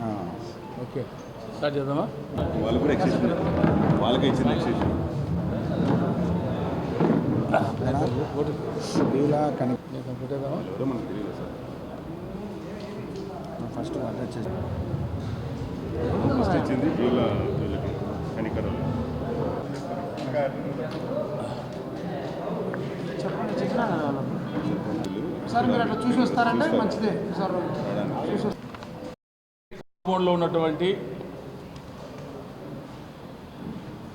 ఆ. Okay. Start చేద్దామా? వాళ్ళు కూడా ఎక్సెషన్ వాళ్ళకే ఇచ్చింది ఎక్సెషన్ ఓటు బీలా కనిక నీకు పెట్టేద్దామా ఎవరో మనకు తెలియదు సార్. ఫస్ట్ అడ్రస్ చేసి ఫస్ట్ ఇచ్చింది వీళ్ళకి కనికర చెప్పండి. సార్ మీరు అట్లా చూసి వస్తారంటే మంచిదే. సార్ చూసి ఉన్నటువంటి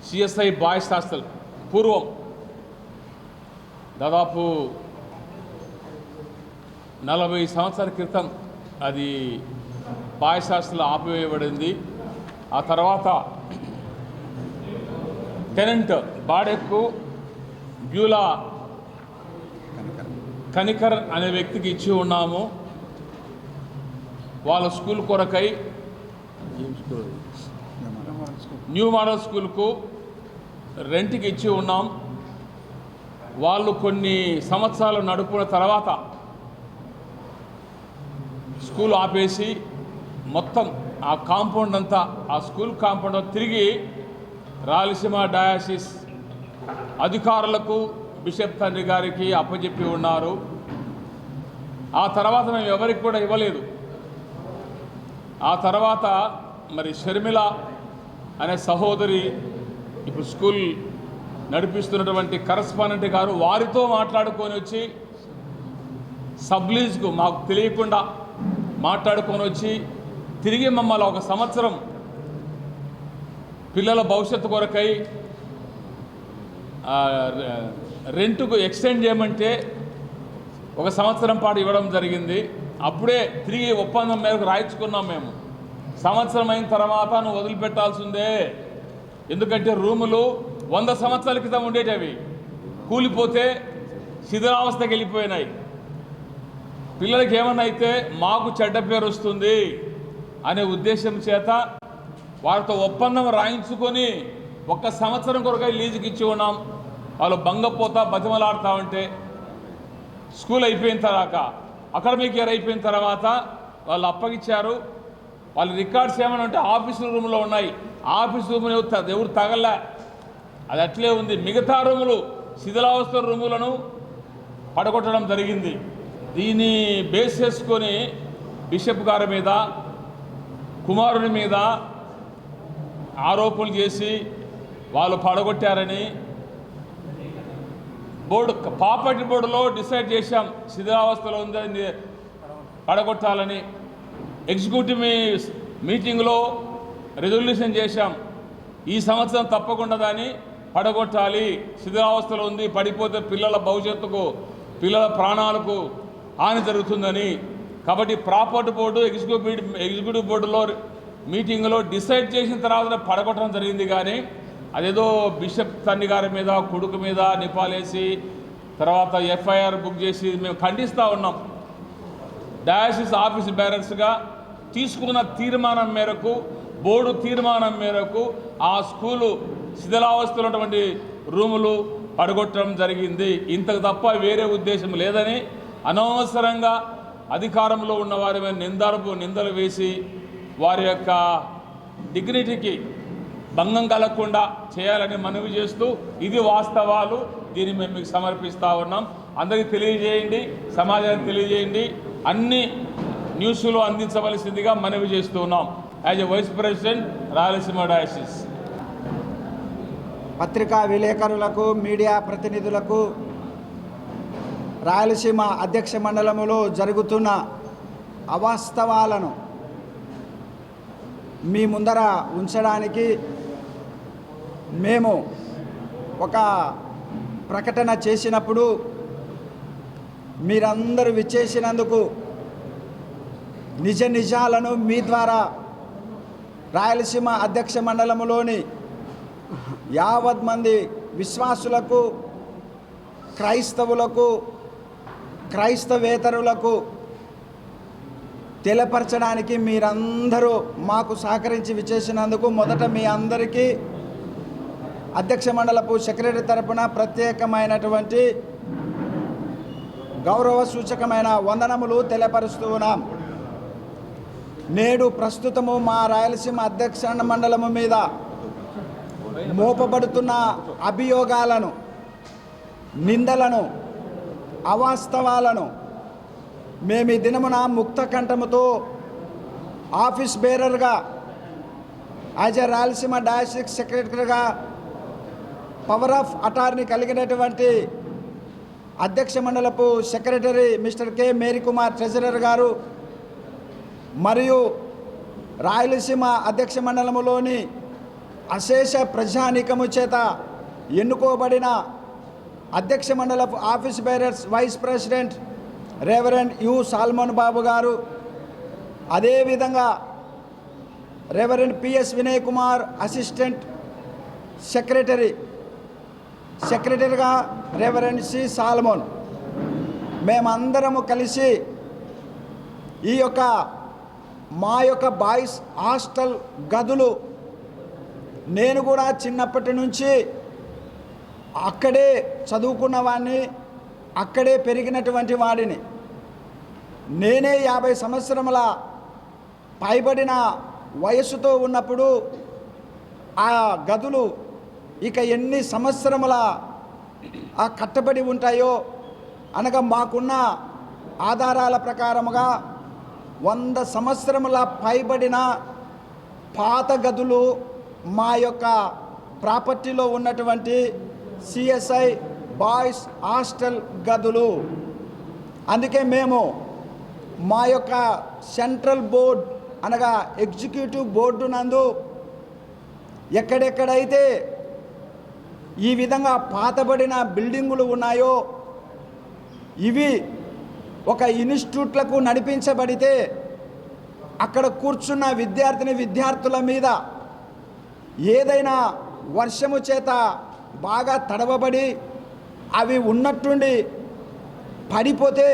సిఎస్ఐ బాయ్స్ హాస్టల్ పూర్వం దాదాపు నలభై సంవత్సరాల క్రితం అది బాయ్స్ హాస్టల్ ఆపివేయబడింది. ఆ తర్వాత టెనెంట్ బాడెక్కు బ్యూలా కనికర్ అనే వ్యక్తికి ఇచ్చి ఉన్నాము. వాళ్ళ స్కూల్ కొరకై న్యూ మోడల్ స్కూల్కు రెంట్కి ఇచ్చి ఉన్నాం. వాళ్ళు కొన్ని సంవత్సరాలు నడుపున తర్వాత స్కూల్ ఆపేసి మొత్తం ఆ కాంపౌండ్ అంతా ఆ స్కూల్ కాంపౌండ్ తిరిగి రాయలసీమ డయాసిస్ అధికారులకు బిషప్ తండ్రి గారికి అప్పచెప్పి ఉన్నారు. ఆ తర్వాత మేము ఎవరికి కూడా ఇవ్వలేదు. ఆ తర్వాత మరి షర్మిల అనే సహోదరి ఇప్పుడు స్కూల్ నడిపిస్తున్నటువంటి కరస్పాండెంట్ గారు వారితో మాట్లాడుకొని వచ్చి సబ్లీజ్కు మాకు తెలియకుండా మాట్లాడుకొని వచ్చి తిరిగి మమ్మల్ని ఒక సంవత్సరం పిల్లల భవిష్యత్తు కొరకై రెంట్కు ఎక్స్టెండ్ చేయమంటే ఒక సంవత్సరం పాటు ఇవ్వడం జరిగింది. అప్పుడే తిరిగి ఒప్పందం మేరకు రాయించుకున్నాం మేము. సంవత్సరం అయిన తర్వాత నువ్వు వదిలిపెట్టాల్సిందే. ఎందుకంటే రూములు వంద సంవత్సరాల క్రితం ఉండేటవి. కూలిపోతే శిథిలావస్థకి వెళ్ళిపోయినాయి. పిల్లలకి ఏమన్నా అయితే మాకు చెడ్డ పేరు వస్తుంది అనే ఉద్దేశం చేత వారితో ఒప్పందం రాయించుకొని ఒక్క సంవత్సరం కొరకై లీజుకి ఇచ్చి ఉన్నాం. వాళ్ళు భంగపోతా బతిమలాడుతూ ఉంటే స్కూల్ అయిపోయిన తర్వాత అకాడమిక్ ఇయర్ అయిపోయిన తర్వాత వాళ్ళు అప్పగిచ్చారు వాళ్ళ రికార్డ్స్ ఏమైనా ఉంటే ఆఫీస్ రూమ్లో ఉన్నాయి. ఆఫీస్ రూమ్ ఎవరు త- ఎవరు తగలే. అది అట్లే ఉంది. మిగతా రూములు శిథిలావస్థ రూములను పడగొట్టడం జరిగింది. దీన్ని బేస్ చేసుకొని బిషప్ గారి మీద కుమారుని మీద ఆరోపణలు చేసి వాళ్ళు పడగొట్టారని బోర్డు పాపటి బోర్డులో డిసైడ్ చేశాం. శిథిరావస్థలో ఉందని పడగొట్టాలని ఎగ్జిక్యూటివ్ మీ- మీటింగ్లో రెజల్యూషన్ చేశాం. ఈ సంవత్సరం తప్పకుండా దాన్ని పడగొట్టాలి. శిథిరావస్థలో ఉంది పడిపోతే పిల్లల భవిష్యత్తుకు పిల్లల ప్రాణాలకు హాని జరుగుతుందని. కాబట్టి ప్రాపర్టీ బోర్డు ఎగ్జిక్యూటివ్ ఎగ్జిక్యూటివ్ బోర్డులో మీటింగ్లో డిసైడ్ చేసిన తర్వాత పడగొట్టడం జరిగింది కానీ అదేదో బిషప్ తండ్రి గారి మీద కొడుకు మీద నిపాలేసి తర్వాత ఎఫ్ఐఆర్ బుక్ చేసి మేము ఖండిస్తూ ఉన్నాం. డయాసిస్ ఆఫీస్ బ్యారర్స్గా తీసుకున్న తీర్మానం మేరకు బోర్డు తీర్మానం మేరకు ఆ స్కూలు శిథిలావస్థలో ఉన్నటువంటి రూములు పడగొట్టడం జరిగింది. ఇంతకు తప్ప వేరే ఉద్దేశం లేదని అనవసరంగా అధికారంలో ఉన్న వారి మీద నిందారపు నిందలు వేసి వారి యొక్క డిగ్నిటీకి భంగం కలగకుండా చేయాలని మనవి చేస్తూ ఇది వాస్తవాలు. దీన్ని మేము మీకు సమర్పిస్తూ ఉన్నాం. అందరికీ తెలియజేయండి సమాజానికి తెలియజేయండి. అన్ని న్యూస్లు అందించవలసిందిగా మనవి చేస్తూ ఉన్నాం. As a vice president Rayalaseema diocese. పత్రికా విలేకరులకు మీడియా ప్రతినిధులకు రాయలసీమ అధ్యక్ష మండలములో జరుగుతున్న అవాస్తవాలను మీ ముందర ఉంచడానికి మేము ఒక ప్రకటన చేసినప్పుడు మీరందరూ విచ్చేసినందుకు నిజ నిజాలను మీ ద్వారా రాయలసీమ అధ్యక్ష మండలంలోని యావత్ మంది విశ్వాసులకు క్రైస్తవులకు క్రైస్తవేతరులకు తెలపరచడానికి మీరందరూ మాకు సహకరించి విచ్చేసినందుకు మొదట మీ అందరికీ అధ్యక్ష మండలపు సెక్రటరీ తరపున ప్రత్యేకమైనటువంటి గౌరవ సూచకమైన వందనములు తెలియపరుస్తూ ఉన్నాం. నేడు ప్రస్తుతము మా రాయలసీమ అధ్యక్ష మండలము మీద మోపబడుతున్న అభియోగాలను నిందలను అవాస్తవాలను మేము ఈ దినమున ముక్త కంఠముతో ఆఫీస్ బేరర్గా యాజ్ ఎ రాయలసీమ డయాస్టిక్ సెక్రటరీగా పవర్ ఆఫ్ అటార్నీ కలిగినటువంటి అధ్యక్ష మండలపు secretary mister K Marykumar treasurer గారు మరియు రాయలసీమ అధ్యక్ష మండలములోని అశేష ప్రజానీకము చేత ఎన్నుకోబడిన అధ్యక్ష మండలపు office bearers vice president reverend U Solomon Babu గారు అదేవిధంగా reverend P S Vinay Kumar assistant secretary సెక్రటరీగా రెవరెండ్ సి సాల్మోన్. మేమందరము కలిసి ఈ యొక్క మా యొక్క బాయ్స్ హాస్టల్ గదులు నేను కూడా చిన్నప్పటి నుంచి అక్కడే చదువుకున్న వాడిని అక్కడే పెరిగినటువంటి వాడిని. నేనే యాభై సంవత్సరముల పైబడిన వయసుతో ఉన్నప్పుడు ఆ గదులు ఇక ఎన్ని సంవత్సరముల ఆ కట్టబడి ఉంటాయో అనగా మాకున్న ఆధారాల ప్రకారముగా వంద సంవత్సరముల పైబడిన పాత గదులు మా యొక్క ప్రాపర్టీలో ఉన్నటువంటి సిఎస్ఐ బాయ్స్ హాస్టల్ గదులు. అందుకే మేము మా యొక్క సెంట్రల్ బోర్డ్ అనగా ఎగ్జిక్యూటివ్ బోర్డు నందు ఎక్కడెక్కడైతే ఈ విధంగా పాతబడిన బిల్డింగులు ఉన్నాయో ఇవి ఒక ఇన్స్టిట్యూట్లకు నడిపించబడితే అక్కడ కూర్చున్న విద్యార్థిని విద్యార్థుల మీద ఏదైనా వర్షము చేత బాగా తడవబడి అవి ఉన్నట్టుండి పడిపోతే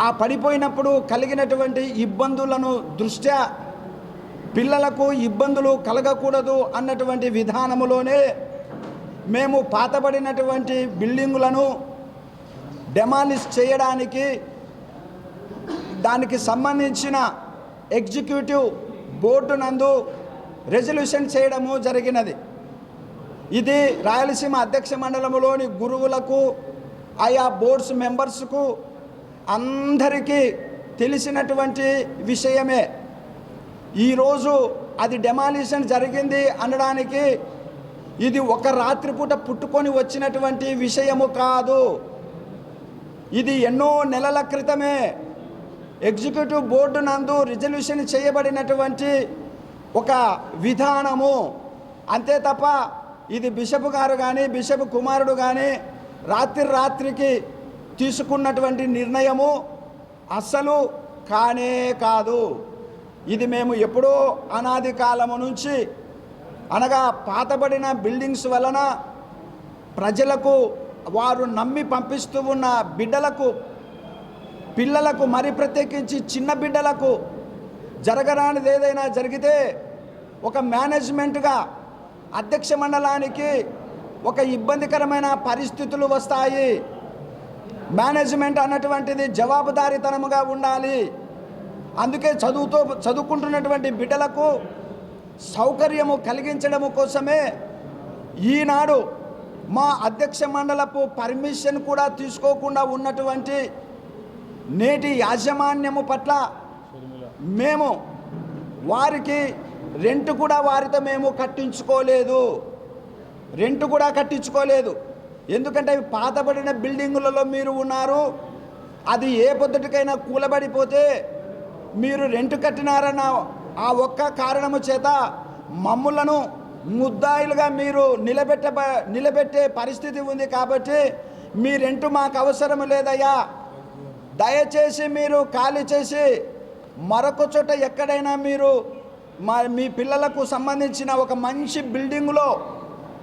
ఆ పడిపోయినప్పుడు కలిగినటువంటి ఇబ్బందులను దృష్ట్యా పిల్లలకు ఇబ్బందులు కలగకూడదు అన్నటువంటి విధానములోనే మేము పాతబడినటువంటి బిల్డింగులను డెమాలిష్ చేయడానికి దానికి సంబంధించిన ఎగ్జిక్యూటివ్ బోర్డు నందు రెజల్యూషన్ చేయడము జరిగినది. ఇది రాయలసీమ అధ్యక్ష మండలంలోని గురువులకు ఆయా బోర్డ్స్ మెంబర్స్కు అందరికీ తెలిసినటువంటి విషయమే. ఈరోజు అది డెమాలిషన్ జరిగింది అనడానికి ఇది ఒక రాత్రిపూట పుట్టుకొని వచ్చినటువంటి విషయము కాదు. ఇది ఎన్నో నెలల క్రితమే ఎగ్జిక్యూటివ్ బోర్డు నందు రిజల్యూషన్ చేయబడినటువంటి ఒక విధానము. అంతే తప్ప ఇది బిషప్ గారు కానీ బిషప్ కుమారుడు కానీ రాత్రి రాత్రికి తీసుకున్నటువంటి నిర్ణయము అస్సలు కానే కాదు. ఇది మేము ఎప్పుడో అనాది కాలము నుంచి అనగా పాతబడిన బిల్డింగ్స్ వలన ప్రజలకు వారు నమ్మి పంపిస్తూ ఉన్న బిడ్డలకు పిల్లలకు మరి ప్రత్యేకించి చిన్న బిడ్డలకు జరగరానిది ఏదైనా జరిగితే ఒక మేనేజ్మెంట్గా అధ్యక్ష మండలానికి ఒక ఇబ్బందికరమైన పరిస్థితులు వస్తాయి. మేనేజ్మెంట్ అన్నటువంటిది జవాబుదారీతనముగా ఉండాలి. అందుకే చదువుతో చదువుకుంటున్నటువంటి బిడ్డలకు సౌకర్యము కలిగించడము కోసమే ఈనాడు మా అధ్యక్ష మండలపు పర్మిషన్ కూడా తీసుకోకుండా ఉన్నటువంటి నేటి యాజమాన్యము పట్ల మేము వారికి రెంట్ కూడా వారితో మేము కట్టించుకోలేదు. రెంట్ కూడా కట్టించుకోలేదు. ఎందుకంటే అవి పాతబడిన బిల్డింగులలో మీరు ఉన్నారు. అది ఏ పొద్దుటికైనా కూలబడిపోతే మీరు రెంట్ కట్టినారన్న ఆ ఒక్క కారణము చేత మమ్ములను ముద్దాయిలుగా మీరు నిలబెట్ట నిలబెట్టే పరిస్థితి ఉంది కాబట్టి మీ రెంట్ మాకు అవసరం లేదయ్యా. దయచేసి మీరు ఖాళీ చేసి మరొక చోట ఎక్కడైనా మీరు మా మీ పిల్లలకు సంబంధించిన ఒక మంచి బిల్డింగ్లో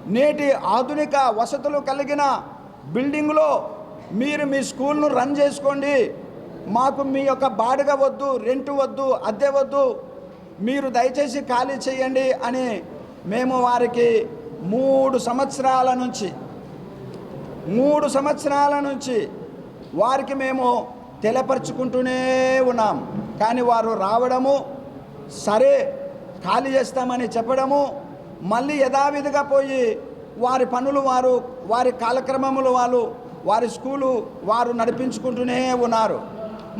నేటి ఆధునిక వసతులు కలిగిన బిల్డింగ్లో మీరు మీ స్కూల్ను రన్ చేసుకోండి. మాకు మీ యొక్క బాడుగ వద్దు రెంట్ వద్దు అద్దె వద్దు మీరు దయచేసి ఖాళీ చేయండి అని మేము వారికి మూడు సంవత్సరాల నుంచి మూడు సంవత్సరాల నుంచి వారికి మేము తెలపరుచుకుంటూనే ఉన్నాం. కానీ వారు రావడము సరే ఖాళీ చేస్తామని చెప్పడము మళ్ళీ యథావిధిగా పోయి వారి పనులు వారు వారి కాలక్రమములు వాళ్ళు వారి స్కూలు వారు నడిపించుకుంటూనే ఉన్నారు.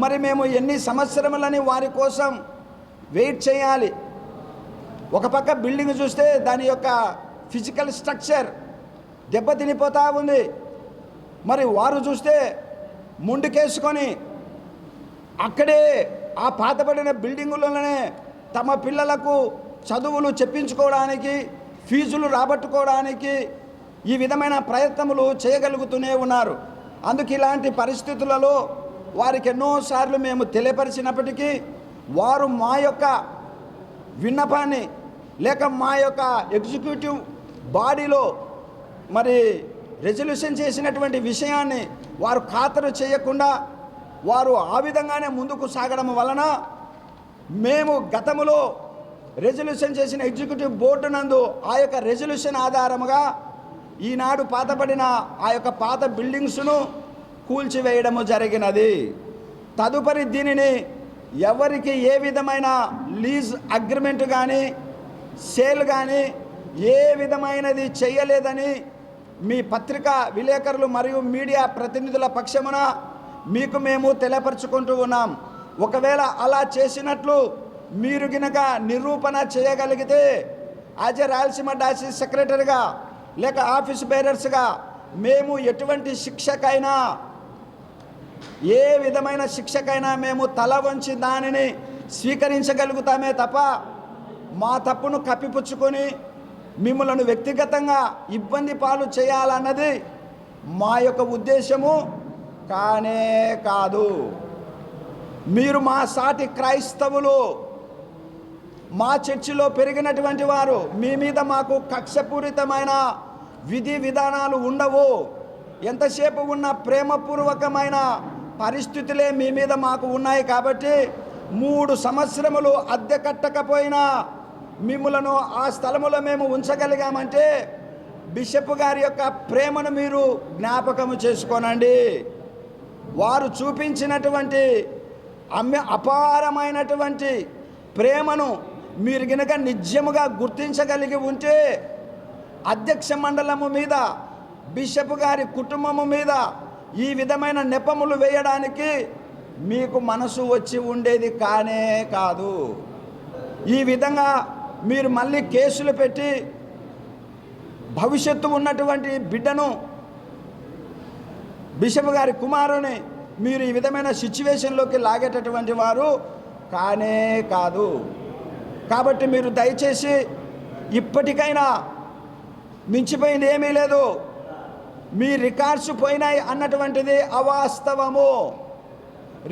మరి మేము ఎన్ని సంవత్సరములని వారి కోసం వెయిట్ చేయాలి. ఒక పక్క బిల్డింగ్ చూస్తే దాని యొక్క ఫిజికల్ స్ట్రక్చర్ దెబ్బతినిపోతూ ఉంది. మరి వారు చూస్తే ముండుకేసుకొని అక్కడే ఆ పాతబడిన బిల్డింగులలోనే తమ పిల్లలకు చదువులు చెప్పించుకోవడానికి ఫీజులు రాబట్టుకోవడానికి ఈ విధమైన ప్రయత్నములు చేయగలుగుతూనే ఉన్నారు. అందుకు ఇలాంటి పరిస్థితులలో వారికి ఎన్నోసార్లు మేము తెలియపరిచినప్పటికీ వారు మా యొక్క విన్నపాన్ని లేక మా యొక్క ఎగ్జిక్యూటివ్ బాడీలో మరి రెజల్యూషన్ చేసినటువంటి విషయాన్ని వారు ఖాతరు చేయకుండా వారు ఆ విధంగానే ముందుకు సాగడం వలన మేము గతములో రెజల్యూషన్ చేసిన ఎగ్జిక్యూటివ్ బోర్డు నందు ఆ యొక్క రెజల్యూషన్ ఆధారముగా ఈనాడు పాతపడిన ఆ యొక్క పాత బిల్డింగ్స్ను కూల్చివేయడము జరిగినది. తదుపరి దీనిని ఎవరికి ఏ విధమైన లీజ్ అగ్రిమెంట్ కానీ సేల్ కానీ ఏ విధమైనది చేయలేదని మీ పత్రికా విలేకరులు మరియు మీడియా ప్రతినిధుల పక్షమున మీకు మేము తెలియపరుచుకుంటూ ఉన్నాం. ఒకవేళ అలా చేసినట్లు మీరు గినక నిరూపణ చేయగలిగితే యాజ్ ఎ రాయలసీమ డాసి సెక్రటరీగా లేక ఆఫీస్ బేరర్స్గా మేము ఎటువంటి శిక్షకైనా ఏ విధమైన శిక్షకైనా మేము తల వంచి దానిని స్వీకరించగలుగుతామే తప్ప మా తప్పును కప్పిపుచ్చుకొని మిమ్మలను వ్యక్తిగతంగా ఇబ్బంది పాలు చేయాలన్నది మా యొక్క ఉద్దేశము కానే కాదు. మీరు మా సాటి క్రైస్తవులు మా చర్చిలో పెరిగినటువంటి వారు మీ మీద మాకు కక్షపూరితమైన విధి విధానాలు ఉండవు. ఎంతసేపు ఉన్న ప్రేమపూర్వకమైన పరిస్థితులే మీ మీద మాకు ఉన్నాయి కాబట్టి మూడు సంవత్సరములు అద్దె కట్టకపోయినా మిమ్మలను ఆ స్థలములో మేము ఉంచగలిగామంటే బిషప్ గారి యొక్క ప్రేమను మీరు జ్ఞాపకము చేసుకోనండి. వారు చూపించినటువంటి అమ్మ అపారమైనటువంటి ప్రేమను మీరు గనక నిజముగా గుర్తించగలిగి ఉంటే అధ్యక్ష మండలము మీద బిషప్ గారి కుటుంబము మీద ఈ విధమైన నెపములు వేయడానికి మీకు మనసు వచ్చి ఉండేది కానే కాదు. ఈ విధంగా మీరు మళ్ళీ కేసులు పెట్టి భవిష్యత్తు ఉన్నటువంటి బిడ్డను బిషప్ గారి కుమారుని మీరు ఈ విధమైన సిచ్యువేషన్లోకి లాగేటటువంటి వారు కానే కాదు. కాబట్టి మీరు దయచేసి ఇప్పటికైనా మించిపోయింది ఏమీ లేదు. మీ రికార్డ్స్ పోయినాయి అన్నటువంటిది అవాస్తవము.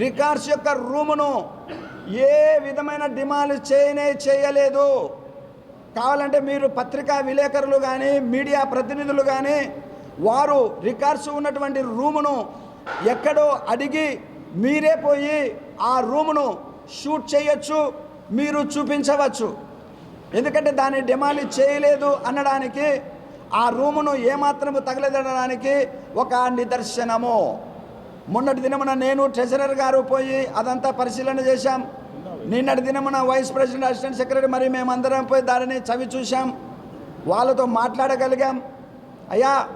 రికార్డ్స్ యొక్క రూమును ఏ విధమైన డిమాండ్ చేయనే చేయలేదు. కావాలంటే మీరు పత్రికా విలేకరులు కానీ మీడియా ప్రతినిధులు కానీ వారు రికార్డ్స్ ఉన్నటువంటి రూమును ఎక్కడో అడిగి మీరే పోయి ఆ రూమును షూట్ చేయొచ్చు మీరు చూపించవచ్చు. ఎందుకంటే దాన్ని డిమాండ్ చేయలేదు అనడానికి ఆ రూమును ఏమాత్రము తగలదనడానికి ఒక నిదర్శనము. మొన్నటి దినమున నేను ట్రెజరర్ గారు పోయి అదంతా పరిశీలన చేశాం. నిన్నటి దినమున వైస్ ప్రెసిడెంట్ అసిస్టెంట్ సెక్రటరీ మరి మేమందరం పోయి దానిని చవి చూశాం. వాళ్ళతో మాట్లాడగలిగాం. అయ్యా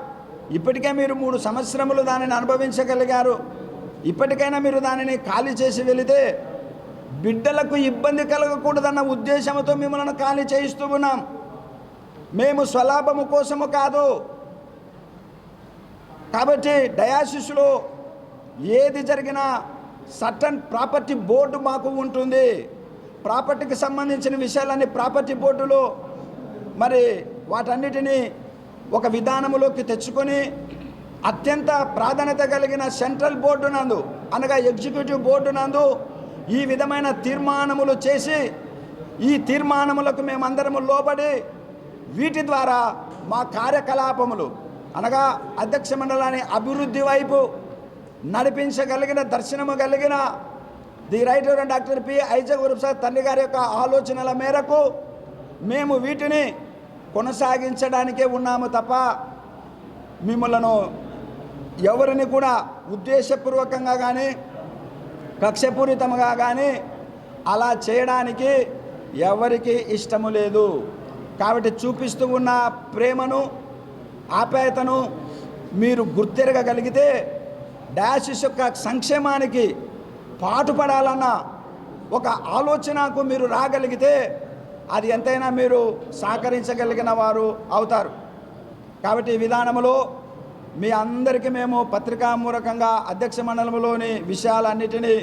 ఇప్పటికే మీరు మూడు సంవత్సరములు దానిని అనుభవించగలిగారు. ఇప్పటికైనా మీరు దానిని ఖాళీ చేసి వెళితే బిడ్డలకు ఇబ్బంది కలగకూడదన్న ఉద్దేశంతో మిమ్మల్ని ఖాళీ చేయిస్తూ ఉన్నాం. మేము స్వలాభము కోసము కాదు. కాబట్టి డయాసిస్లో ఏది జరిగినా సటన్ ప్రాపర్టీ బోర్డు మాకు ఉంటుంది. ప్రాపర్టీకి సంబంధించిన విషయాలన్నీ ప్రాపర్టీ బోర్డులో మరి వాటన్నిటినీ ఒక విధానములోకి తెచ్చుకొని అత్యంత ప్రాధాన్యత కలిగిన సెంట్రల్ బోర్డు నందు అనగా ఎగ్జిక్యూటివ్ బోర్డు నందు ఈ విధమైన తీర్మానములు చేసి ఈ తీర్మానములకు మేమందరము లోబడి వీటి ద్వారా మా కార్యకలాపములు అనగా అధ్యక్ష మండలాన్ని అభివృద్ధి వైపు నడిపించగలిగిన దర్శనము కలిగిన the right doctor P. Isaac Prasad తండ్రి గారి యొక్క ఆలోచనల మేరకు మేము వీటిని కొనసాగించడానికే ఉన్నాము తప్ప మిమ్మలను ఎవరిని కూడా ఉద్దేశపూర్వకంగా కానీ కక్షపూరితంగా కానీ అలా చేయడానికి ఎవరికి ఇష్టము లేదు. కాబట్టి చూపిస్తూ ఉన్న ప్రేమను ఆప్యాయతను మీరు గుర్తెరగగలిగితే డయాసిస్ యొక్క సంక్షేమానికి పాటుపడాలన్న ఒక ఆలోచనకు మీరు రాగలిగితే అది ఎంతైనా మీరు సహకరించగలిగిన వారు అవుతారు. కాబట్టి ఈ విధానంలో మీ అందరికీ మేము పత్రికామూలకంగా అధ్యక్ష మండలంలోని విషయాలన్నిటినీ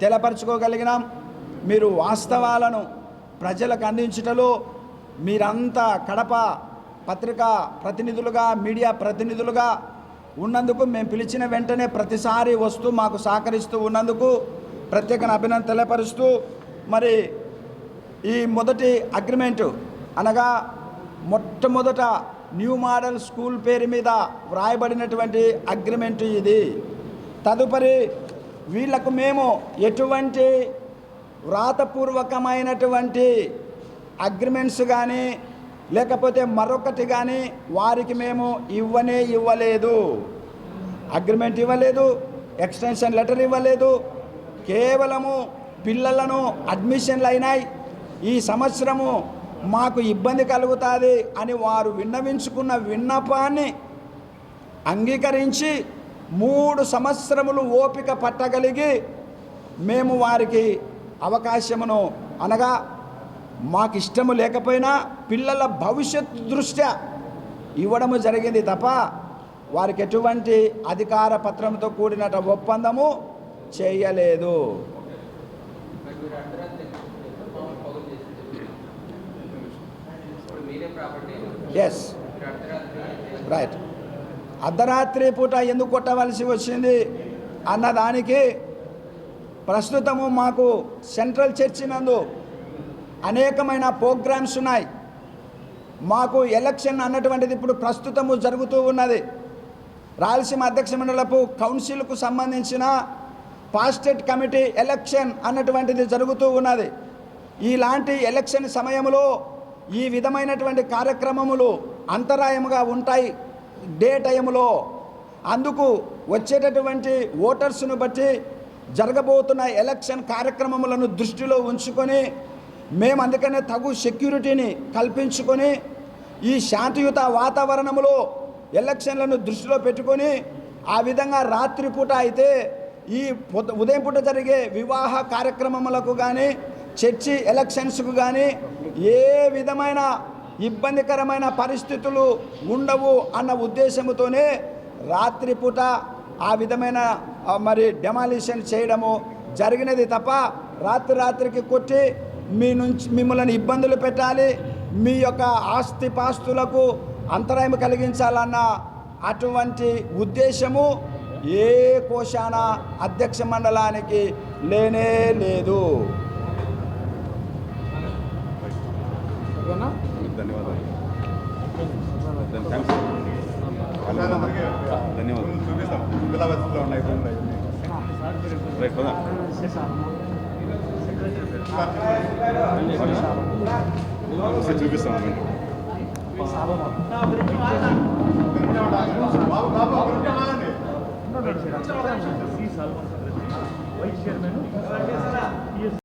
తెలపరచుకోగలిగినాం. మీరు వాస్తవాలను ప్రజలకు అందించుటలో మీరంతా కడప పత్రికా ప్రతినిధులుగా మీడియా ప్రతినిధులుగా ఉన్నందుకు మేము పిలిచిన వెంటనే ప్రతిసారి వస్తూ మాకు సహకరిస్తూ ఉన్నందుకు ప్రత్యేక అభినందన తెలియపరుస్తూ మరి ఈ మొదటి అగ్రిమెంటు అనగా మొట్టమొదట న్యూ మోడల్ స్కూల్ పేరు మీద వ్రాయబడినటువంటి అగ్రిమెంట్ ఇది. తదుపరి వీళ్ళకు మేము ఎటువంటి వ్రాతపూర్వకమైనటువంటి అగ్రిమెంట్స్ కానీ లేకపోతే మరొకటి కానీ వారికి మేము ఇవ్వనే ఇవ్వలేదు. అగ్రిమెంట్ ఇవ్వలేదు ఎక్స్టెన్షన్ లెటర్ ఇవ్వలేదు కేవలము పిల్లలను అడ్మిషన్లు అయినాయి. ఈ సంవత్సరము మాకు ఇబ్బంది కలుగుతుంది అని వారు విన్నవించుకున్న విన్నపాన్ని అంగీకరించి మూడు సంవత్సరములు ఓపిక పట్టగలిగి మేము వారికి అవకాశమును అనగా మాకు ఇష్టము లేకపోయినా పిల్లల భవిష్యత్తు దృష్ట్యా ఇవ్వడము జరిగింది తప్ప వారికి ఎటువంటి అధికార పత్రంతో కూడిన ఒప్పందము చేయలేదు. ఎస్ రైట్ అర్ధరాత్రి పూట ఎందుకు కొట్టవలసి వచ్చింది అన్నదానికి ప్రస్తుతము మాకు సెంట్రల్ చర్చి నందు అనేకమైన ప్రోగ్రామ్స్ ఉన్నాయి. మాకు ఎలక్షన్ అన్నటువంటిది ఇప్పుడు ప్రస్తుతము జరుగుతూ ఉన్నది. రాయలసీమ అధ్యక్ష మండలపు కౌన్సిల్కు సంబంధించిన పాస్టేట్ కమిటీ ఎలక్షన్ అన్నటువంటిది జరుగుతూ ఉన్నది. ఇలాంటి ఎలక్షన్ సమయంలో ఈ విధమైనటువంటి కార్యక్రమములు అంతరాయముగా ఉంటాయి. డే టైంలో అందుకు వచ్చేటటువంటి ఓటర్స్ను బట్టి జరగబోతున్న ఎలక్షన్ కార్యక్రమములను దృష్టిలో ఉంచుకొని మేము అందుకనే తగు సెక్యూరిటీని కల్పించుకొని ఈ శాంతియుత వాతావరణంలో ఎలక్షన్లను దృష్టిలో పెట్టుకొని ఆ విధంగా రాత్రిపూట అయితే ఈ ఉదయం పూట జరిగే వివాహ కార్యక్రమములకు కానీ చర్చి ఎలక్షన్స్కు కానీ ఏ విధమైన ఇబ్బందికరమైన పరిస్థితులు ఉండవు అన్న ఉద్దేశంతోనే రాత్రిపూట ఆ విధమైన మరి డెమాలిషన్ చేయడము జరిగినది తప్ప రాత్రి రాత్రికి కొట్టి మీ నుంచి మిమ్మల్ని ఇబ్బందులు పెట్టాలి. మీ యొక్క ఆస్తి పాస్తులకు అంతరాయం కలిగించాలన్న అటువంటి ఉద్దేశము ఏ కోశాన అధ్యక్ష మండలానికి లేనే లేదు. ధన్యవాదాలు. ధన్యవాదాలు చూపిస్తాం పిల్లల వసతిలో ఉన్నాయి రైట్ పదా ఒకసారి చూపిస్తాం వైస్ చైర్మన్